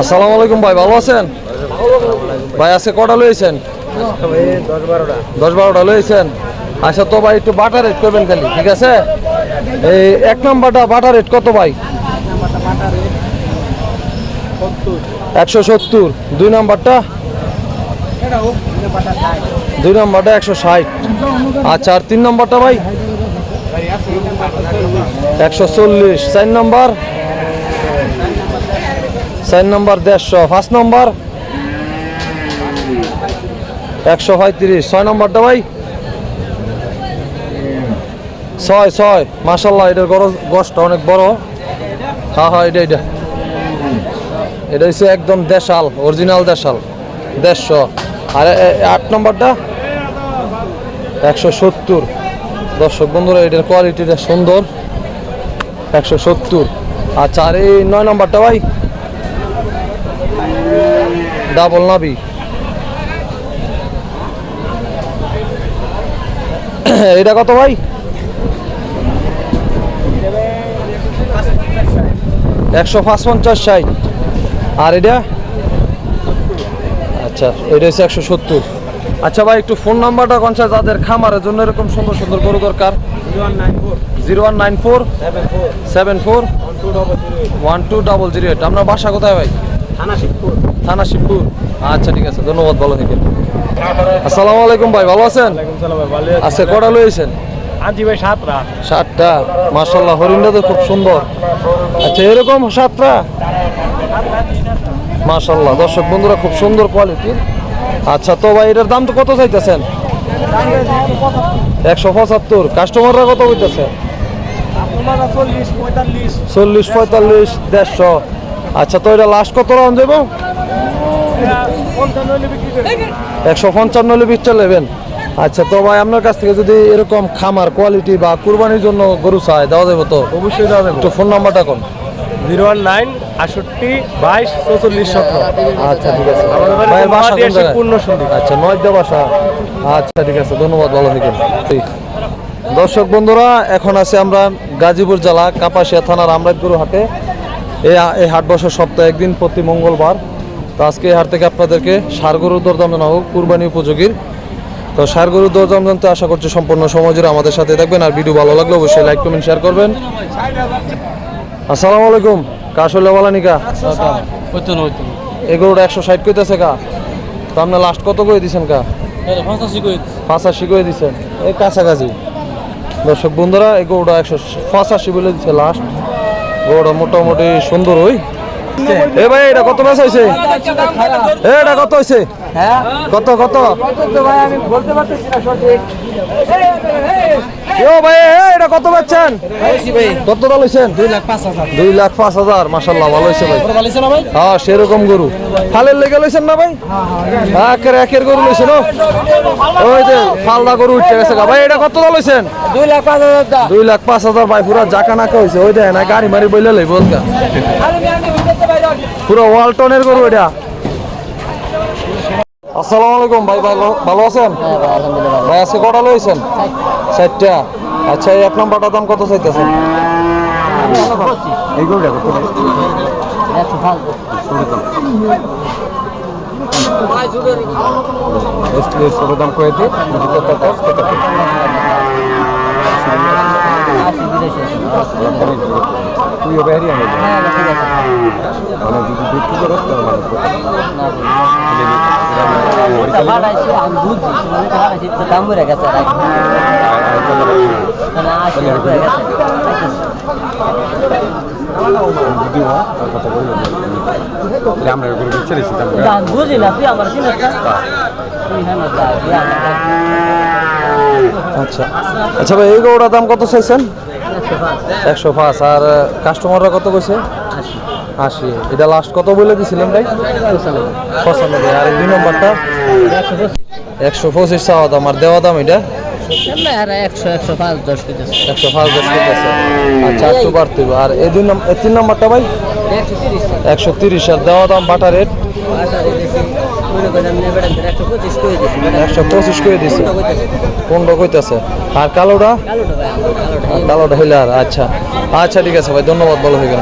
আসসালামু আলাইকুম ভাই, ভালো আছেন? ভাই, আজকে কটা লইছেন? দশ বারোটা লইছেন। আচ্ছা তো ভাই, একটু বাটার রেট করবেন খালি, ঠিক আছে? এই এক নম্বরটা বাটার রেট কত ভাই? একশো সত্তর। দুই নম্বরটা? দুই নম্বরটা একশো ষাট। আচ্ছা আর তিন নম্বরটা ভাই? একশো চল্লিশ। চার নম্বর? চার নম্বর দেড়শো, পাঁচ নম্বর একশো পঁয়ত্রিশ, ছয় নম্বরটা ভাই? ছয় ছয় মাসাল্লাহ এটার গছটা অনেক বড়। হ্যাঁ হ্যাঁ এটা এটা। এটা হচ্ছে একদম দেশাল, অরিজিনাল দেশাল, দেড়শো। আর আট নম্বরটা? একশো সত্তর। দর্শক বন্ধুরা, এটার কোয়ালিটিটা সুন্দর। একশো সত্তর। আচ্ছা আর এই নয় নম্বরটা ভাই? ডাবল নাবি এটা কত ভাই? একশো পাঁচ পঞ্চাশ ষাট। আর এটা? আচ্ছা এটা হচ্ছে একশো সত্তর। আচ্ছা ভাই, একটু ফোন নাম্বারটা কোন যাদের খামারের জন্য এরকম সুন্দর সুন্দর গরু দরকার। Zero one nine four. Seven four. One two double zero eight. আপনার বাসা কোথায় ভাই? থানা শিবপুর আচ্ছা ঠিক আছে ধন্যবাদ ভালো থেকে আসসালামু আলাইকুম ভাই ভালো আছেন? আচ্ছা কটা লইছেন? আজি ভাই সাতটা। সাতটা মার্শাল্লাহ হরিণটা তো খুব সুন্দর। আচ্ছা এরকম সাতটা? দর্শক বন্ধুরা খুব সুন্দর কোয়ালিটির আচ্ছা তো ভাই এটার দাম তো কত চাইতেছেন? একশো পঁচাত্তর। কাস্টমাররা কত চল্লিশ চল্লিশ পঁয়তাল্লিশ দেড়শো। আচ্ছা তো এটা লাস্ট কত রাউন্ড দেবো? একশো পঞ্চান্ন হলে বিচটা নেবেন আচ্ছা তো ভাই আপনার কাছ থেকে যদি এরকম খামার কোয়ালিটি বা কুরবানির জন্য গরু চায় দেওয়া যাবে তো? অবশ্যই দেওয়া যাবে। একটু ফোন নাম্বারটা কোন? জিরো ওয়ান নাইন আটষট্টি বাইশ চৌচল্লিশ সতেরো। আচ্ছা ঠিক আছে? পূর্ণ সন্দীপ। আচ্ছা নয়দা বাসা। আচ্ছা ঠিক আছে ধন্যবাদ ভালো থাকেন। দর্শক বন্ধুরা এখন আছে আমরা গাজীপুর জেলা কাপাসিয়া থানার আমরাজগুরু হাটে। এই এই হাট বসার সপ্তাহে একদিন প্রতি মঙ্গলবার। তো আজকে এই হাট থেকে আপনাদেরকে সার গরুর দরদাম জানা হোক কুরবানি উপযোগীর। তো সার গরুর দরদাম জানতে আশা করছি সম্পূর্ণ সময় জুড়ে আমাদের সাথে থাকবেন। আর ভিডিও ভালো লাগলে অবশ্যই লাইক কমেন্ট শেয়ার করবেন। আসসালামু আলাইকুম। কাশলে বালানিকা হইতো না একশো ষাট কইতেছে কা? তো আপনার লাস্ট কত করে দিছেন কা? পঁচাশি করে দিছেন? এই কাছাকাছি। দর্শক বন্ধুরা এই গরুটা একশো পঁচাশি বলে দিচ্ছে লাস্ট গরুটা মোটামুটি সুন্দর ওই। এ ভাই এটা কত বেশ হয়েছে এটা কত হয়েছে কত কত? ও ভাই এটা কত পাচ্ছেন? কত দাম হয়েছেন দুই লাখ পাঁচ হাজার দুই লাখ পাঁচ হাজার মাসাল্লাহ ভালো হয়েছে ভাই? হ্যাঁ সেরকম গরু। ফালের লেগে লইছেন না ভাই? একের একের গরু লইছেন ও। ওই যে ফালদা গরু উঠতে গেছে ভাই এটা কত দাম লইছেন? দুই লাখ পাঁচ হাজার দুই লাখ পাঁচ হাজার ভাই পুরা জাকা নাকা হয়েছে ওই দেয় না গাড়ি মারি বইলে লই বলকা পুরো ওয়ালটনের গরু এটা। আসসালামু আলাইকুম ভাই ভালো ভালো আছেন? ভাই আজকে কটা লইছেন? চারটা। আচ্ছা এই এক নম্বরটার দাম কত চাইতেছেন? ছোট দাম কয়েছে তুই বেরিয়ে আনে মানে যদি বিক্রি করো আমি আচ্ছা আচ্ছা ভাই এই গরুটার দাম কত চাইছেন? একশো পাঁচ। আর কাস্টমাররা কত কইছে? আশি। এটা লাস্ট কত বলে দিছিলেন ভাই? পঁচানব্বই। আর দুই নম্বরটা? একশো পঁচিশ। চাওয়া দাম। আর দেওয়া দাম এটা? একশো আচ্ছা আর তিন নম্বরটা ভাই? একশো তিরিশ। আর দেওয়া দাম একশো পঁচিশ করে আর আচ্ছা। আচ্ছা ঠিক আছে ভাই। ধন্যবাদ, ভালো হয়ে গেল